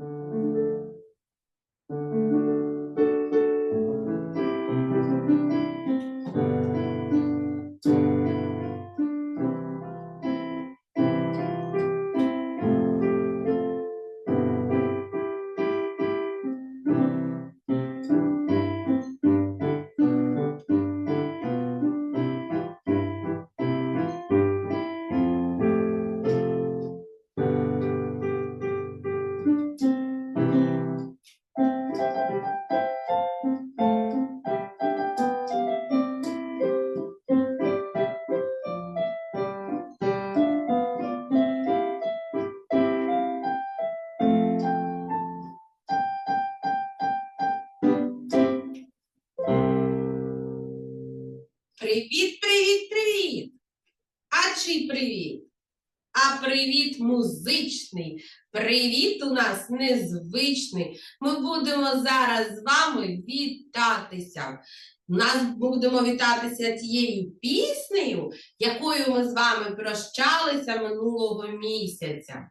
Música Привіт, привіт, привіт! А чий привіт? А привіт музичний. Привіт у нас незвичний. Ми будемо зараз з вами вітатися. Нас будемо вітатися тією піснею, якою ми з вами прощалися минулого місяця.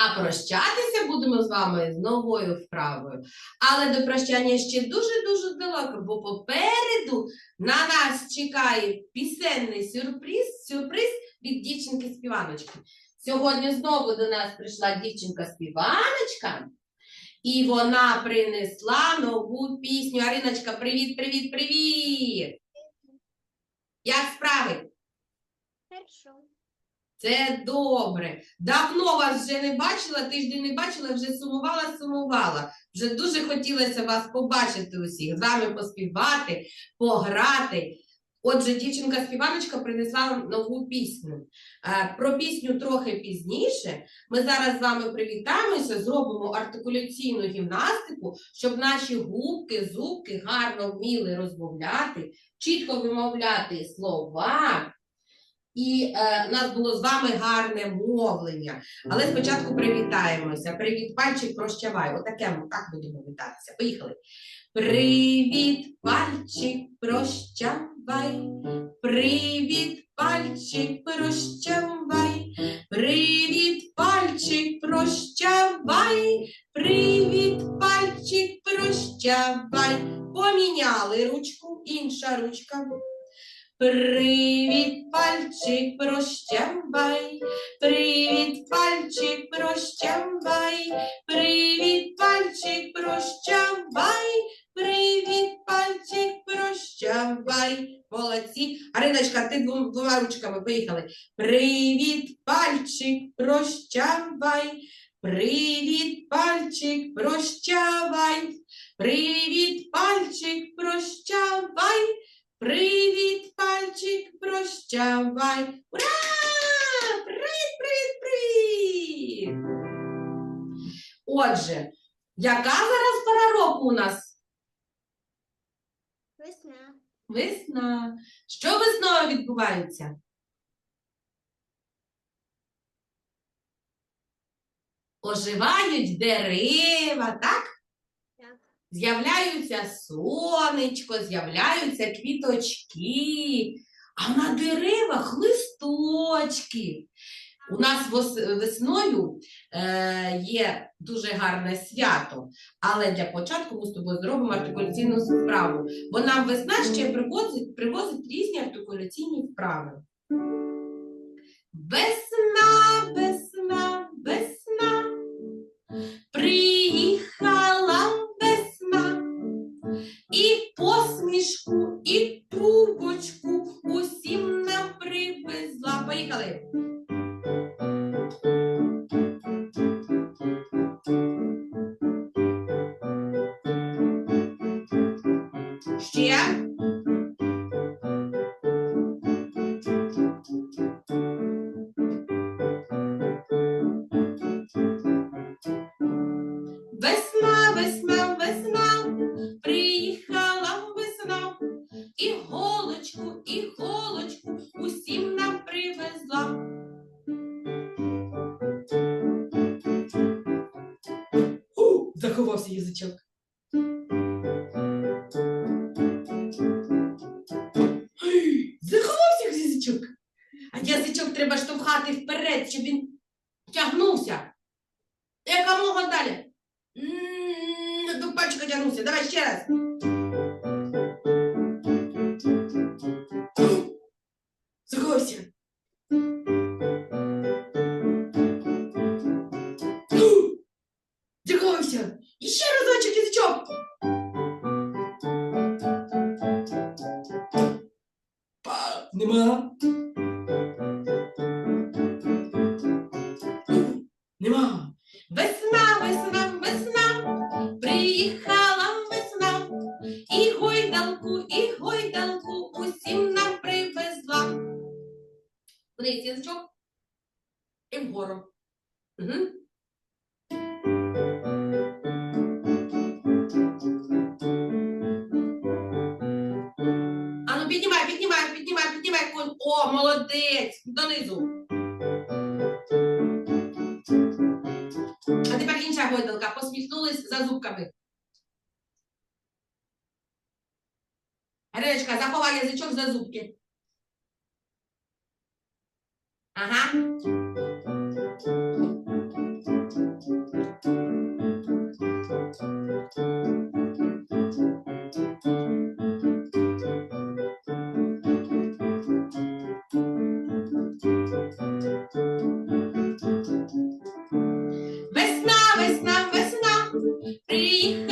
А прощатися будемо з вами з новою вправою. Але до прощання ще дуже-дуже далеко, бо попереду на нас чекає пісенний сюрприз, сюрприз від дівчинки співаночки. Сьогодні знову до нас прийшла дівчинка співаночка, і вона принесла нову пісню. Ариночка, привіт, привіт, привіт! Як справи? Хорошо. Це добре. Давно вас вже не бачила, тиждень не бачила, вже сумувала, сумувала. Вже дуже хотілося вас побачити усіх, з вами поспівати, пограти. Отже, дівчинка-співаночка принесла нову пісню. Е, Про пісню трохи пізніше. Ми зараз з вами привітаємося, зробимо артикуляційну гімнастику, щоб наші губки, зубки гарно вміли розмовляти, чітко вимовляти слова. І е, нас було з вами гарне мовлення. Але спочатку привітаємося. Привіт, пальчик, прощавай. Отаке ми так будемо вітатися. Поїхали. Привіт, пальчик, прощавай. Привіт, пальчик, прощавай. Привіт, пальчик, прощавай. Привіт, пальчик, прощавай. Поміняли ручку, інша ручка. Привіт, пальчик, прощавай. Привіт, пальчик, прощавай. Привіт, пальчик, прощавай. Привіт, пальчик, прощавай. Молодці. Ариночка, ти двом- двома ручками поїхали. Привіт, пальчик, прощавай. Привіт, пальчик, прощавай. Привіт, пальчик, прощавай. Привіт, пальчик, прощавай. Ура! Привіт, привіт, привіт! Отже, яка зараз пора року у нас? Весна. Весна. Що весною відбувається? Оживають дерева, так? З'являються сонечко, з'являються квіточки, а на деревах листочки. У нас весною е, є дуже гарне свято, але для початку ми з тобою зробимо артикуляційну справу, бо нам весна ще привозить, привозить різні артикуляційні вправи. Весна, весна, весна, приїхала Язичок треба штовхати вперед, щоб він тягнувся. Якомога далі. До пальчика тягнувся. Давай ще раз. і вгору. Угу. Ану, піднімай, піднімай, піднімай, піднімай конь. О, молодець! Донизу. А тепер інша гойдалка. Посміхнулись за зубками. Гречка, заховай язичок за зубки. Ajá. Весна, весна, весна, приїхала.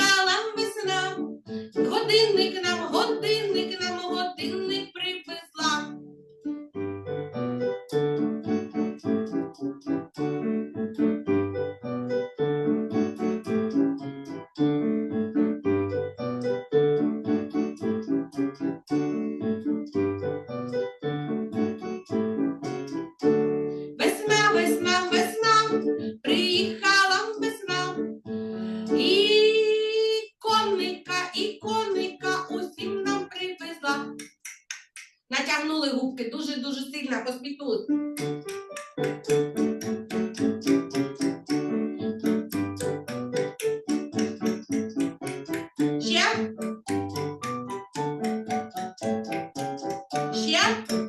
Yeah.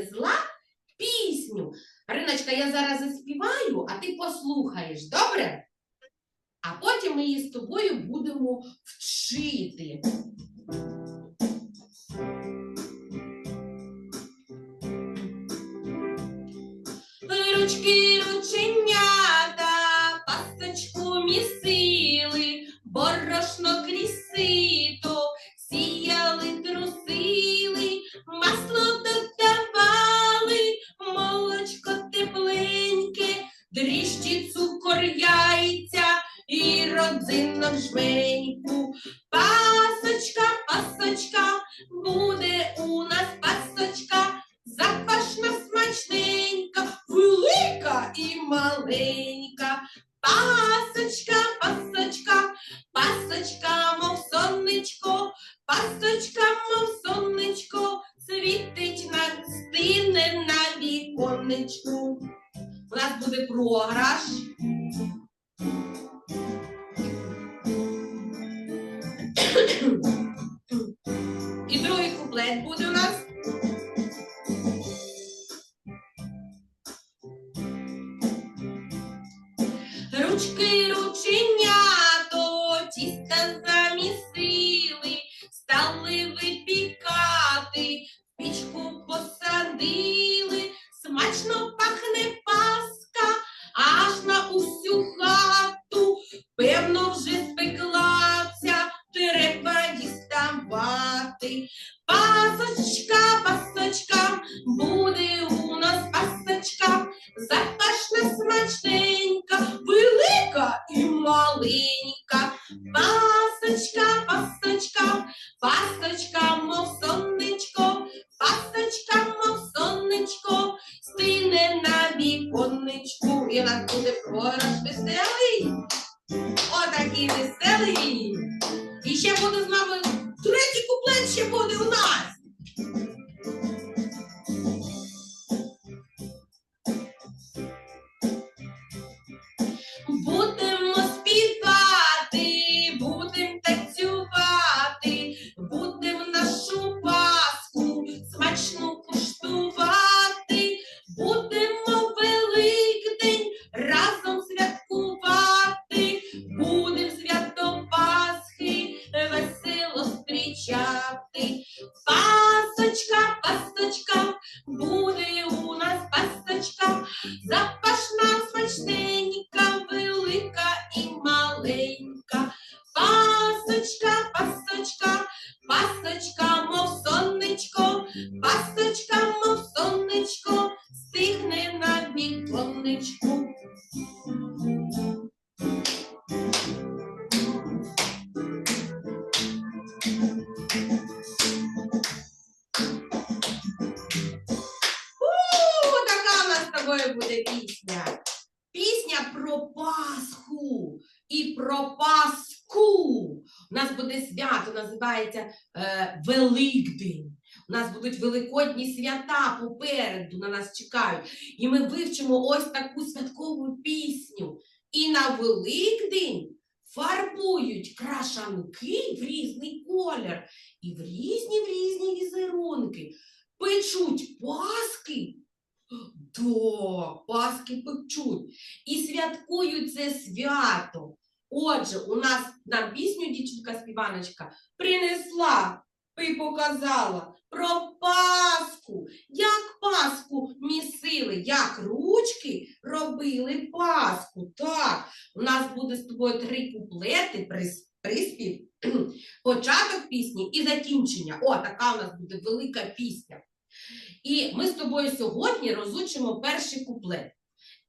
привезла пісню. Риночка, я зараз заспіваю, а ти послухаєш, добре? А потім ми її з тобою будемо вчити. ласточка Passa, escapa, про Пасху. У нас буде свято, називається е, Великдень. У нас будуть великодні свята попереду на нас чекають. І ми вивчимо ось таку святкову пісню. І на Великдень фарбують крашанки в різний колір і в різні в різні візерунки. Печуть паски. Да, паски печуть. І святкують це свято. Отже, у нас нам пісню дівчинка співаночка принесла і показала про Пасху. Як Пасху місили, як ручки робили Пасху. Так, у нас буде з тобою три куплети, приспів, початок пісні і закінчення. О, така у нас буде велика пісня. І ми з тобою сьогодні розучимо перший куплет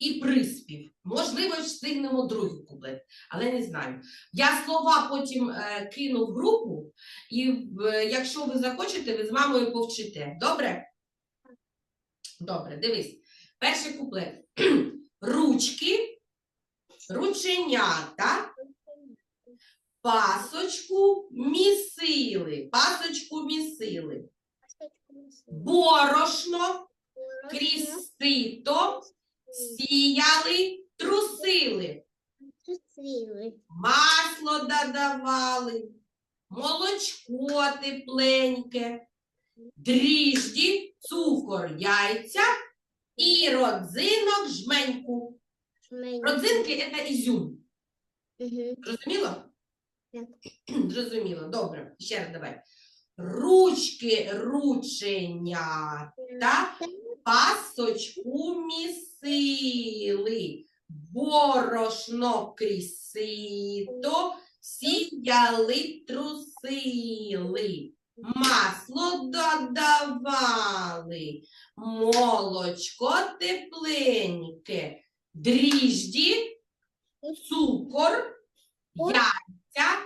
і приспів. Можливо, встигнемо другий куплет, але не знаю. Я слова потім е, кину в групу, і е, якщо ви захочете, ви з мамою повчите. Добре? Добре, дивись. Перший куплет. Ручки, рученята, пасочку місили. Пасочку місили. Борошно, крізь сито, сіяли, трусили. Масло додавали, молочко тепленьке, дріжджі, цукор, яйця і родзинок жменьку. Родзинки це ізюм. Зрозуміло? Зрозуміло, добре. Ще раз давай. Ручки, рученята, пасочку місили, борошно крізь сито, сіяли, трусили, масло додавали, молочко тепленьке, дріжджі, цукор, яйця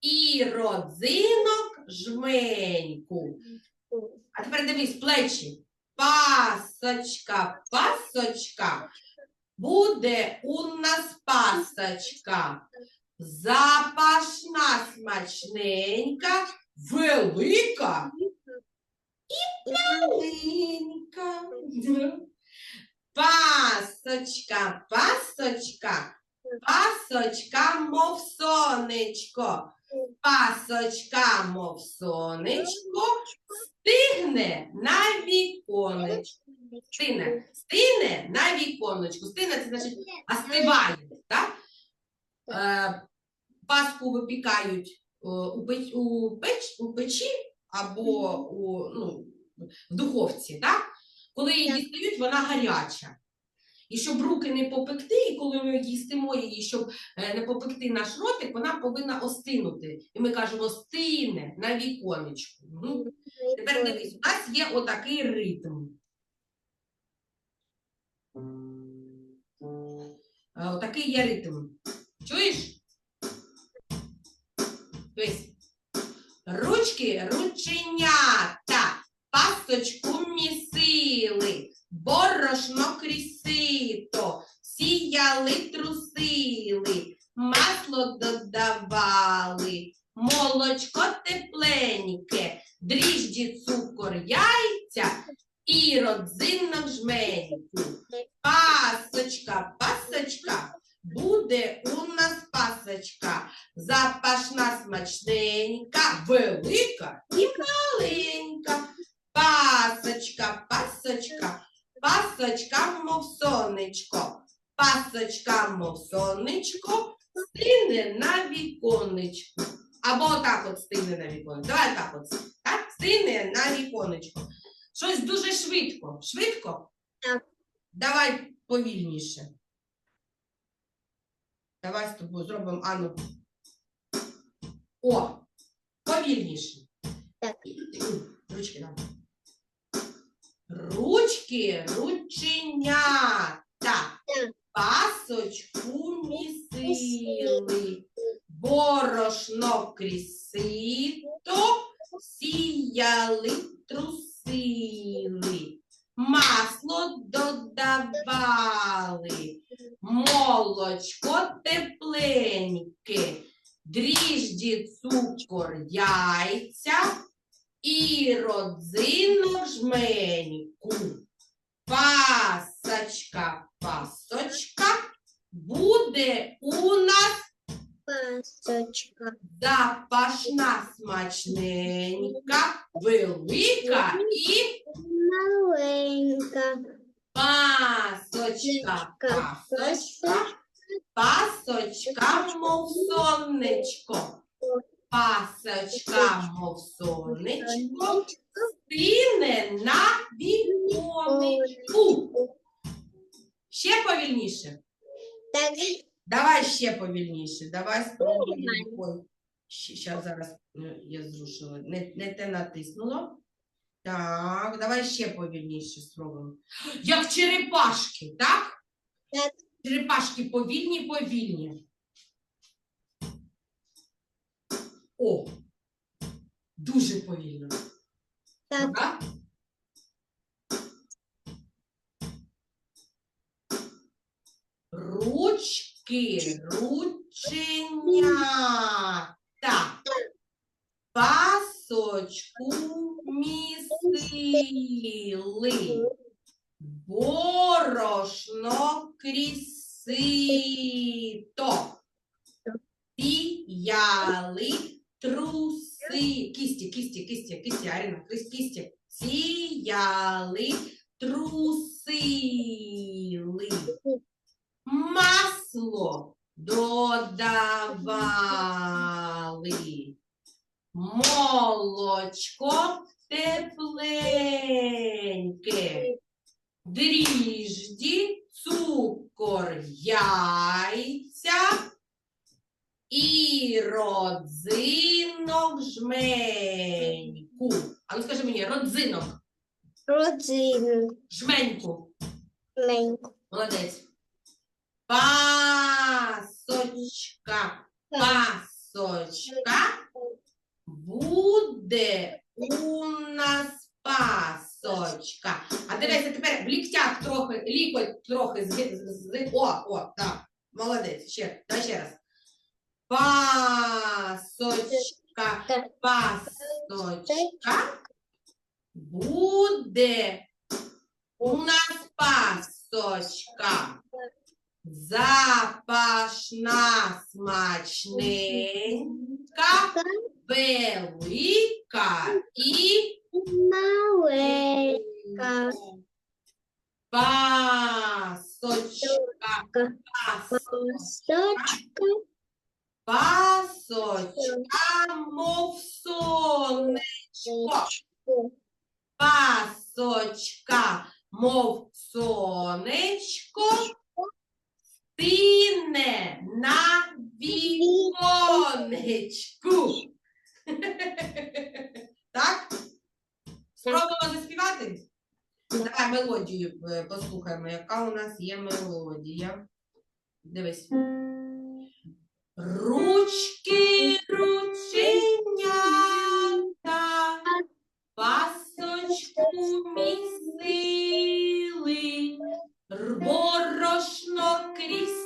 і родзинок жменьку. А тепер дивись, плечі. Пасочка, пасочка. Буде у нас пасочка. Запашна, смачненька, велика, і маленька. Пасочка, пасочка, пасочка, мов сонечко. Пасочка, мов сонечко, стигне на віконечко. Стине, стине на віконечку. Стине це значить остиває. Так? Е, паску випікають е, у, печ, у, печ, у печі або у, ну, в духовці. Так? Коли її дістають, вона гаряча. І щоб руки не попекти, і коли ми їстимо її, щоб е, не попекти наш ротик, вона повинна остинути. І ми кажемо стине на віконечку. Ну, Тепер дивись, у нас є отакий ритм. Е, Отакий є ритм. Чуєш? Дивись. Ручки, рученята, пасочку місили, борошно крісито, сіяли, трусили, масло додавали, молочко тепленьке, дріжджі, цукор, яйця і родзинок жменьку. Пасочка, пасочка, буде у нас пасочка. Запашна, смачненька, велика і маленька. Пасочка, пасочка, пасочка, мов сонечко. Пасочка, мов сонечко, стине на віконечку. Або отак от стине на віконечку. Давай так от. Так? Стине на віконечку. Щось дуже швидко. Швидко? Так. Давай повільніше. Давай з тобою зробимо Анну. О, повільніше. Так. Ручки нам. Ручки, рученята. Пасочку місили. Борошно крісито. Сіяли, трусили. Масло додавали. Молочко тепленьке, дріжджі, цукор, яйця і родзинок жменьку. Пасочка, пасочка, буде у нас Пасочка. запашна смачненька, велика і Маленька. пасочка, пасочка, пасочка, мов сонечко. Пасочка, мов сонечко, стине на віконечку. Ще повільніше. Так. Давай ще повільніше. Давай спробуємо. Щас зараз е, я зрушила. Не, не те натиснула. Так, давай ще повільніше спробуємо. Як черепашки, так? Так. Черепашки повільні, повільні. О! Дуже повільно. Так. Так? Ручки, рученята. Пасочку місили. Борошно крізь сито. Труси. Кісті, кісті, кісті, кісті, Аріна, кіс- кісті. Сіяли трусили. Масло додавали. Молочко тепленьке. Дріжджі, цукор, яйця і родзинок жменьку. А ну скажи мені, родзинок, Родзинку. жменьку. Маленьку. Молодець. Пасочка, пасочка. Буде у нас пасочка. А дивися, тепер в ліктях трохи, лікоть трохи з, з, з- О, о, так. Молодець. Ще, давай ще раз. Пасочка. Буде у нас пасочка. Запашна смачненька, велика і Маленька. пасочка, пасочка, Пасочка. мов сонечко, пасочка, мов сонечко, стине на віконечку. Так? Спробуємо заспівати? Давай мелодію е, послухаємо, яка у нас є мелодія. Дивись. Ручки, рученята, пасочку місили, борошно крізь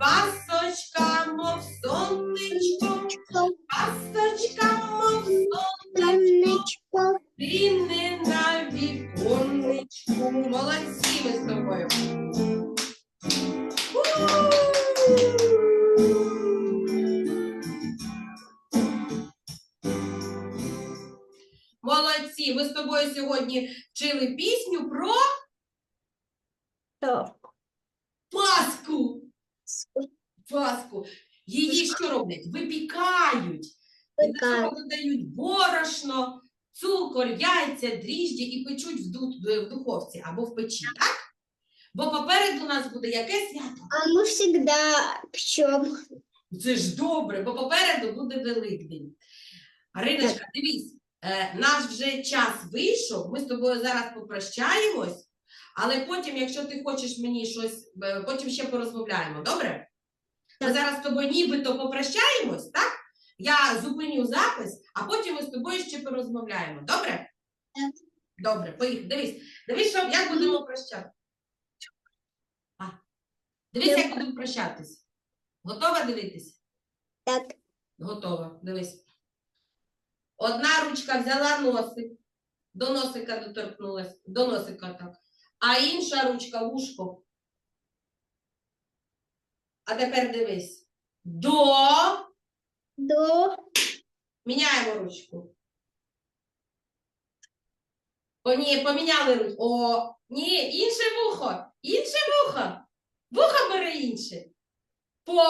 пасочка, мов сонечко, пасочка, мов сонечко, Сонечко. рівне на віконечку. Молодці ми з тобою. Молодці, ми з тобою сьогодні вчили пісню про Так. Пасху. Пасху. Її що роблять? Випікають. І до цього додають борошно, цукор, яйця, дріжджі і печуть в, ду- в духовці або в печі, так? Бо попереду у нас буде яке свято? А мы всегда печем. Це ж добре, бо попереду буде Великдень. Ариночка, дивись, е, наш вже час вийшов, ми з тобою зараз попрощаємось, але потім, якщо ти хочеш мені щось, е, потім ще порозмовляємо, добре? Ми зараз з тобою нібито попрощаємось, так? Я зупиню запис, а потім ми з тобою ще порозмовляємо, добре? Добре, поїхали. Дивись, дивись, що, як будемо прощатися. Дивись, як будемо прощатись. Готова дивитись? Так. Готова. Дивись. Одна ручка взяла носик, до носика доторкнулась, до носика так. А інша ручка вушко. А тепер дивись. До. До. Міняємо ручку. О, ні, поміняли ручку. О, ні, інше вухо. Інше вухо. Вухо бери інше. По,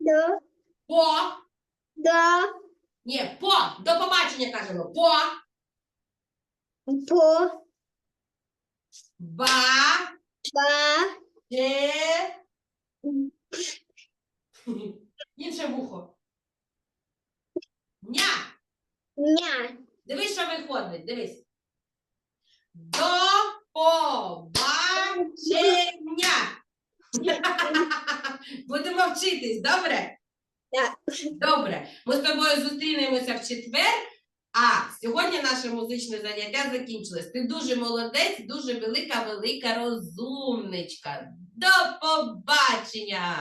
До. по. Да. Ні, по. До побачення кажемо. По. По. Ба. Ба. Ще. Інше вухо. Ня. Ня. Дивись, що виходить. Дивись. До побачення. Будемо вчитись, добре? Так. Добре. Ми з тобою зустрінемося в четвер. А сьогодні наше музичне заняття закінчилось. Ти дуже молодець, дуже велика, велика розумничка. До побачення!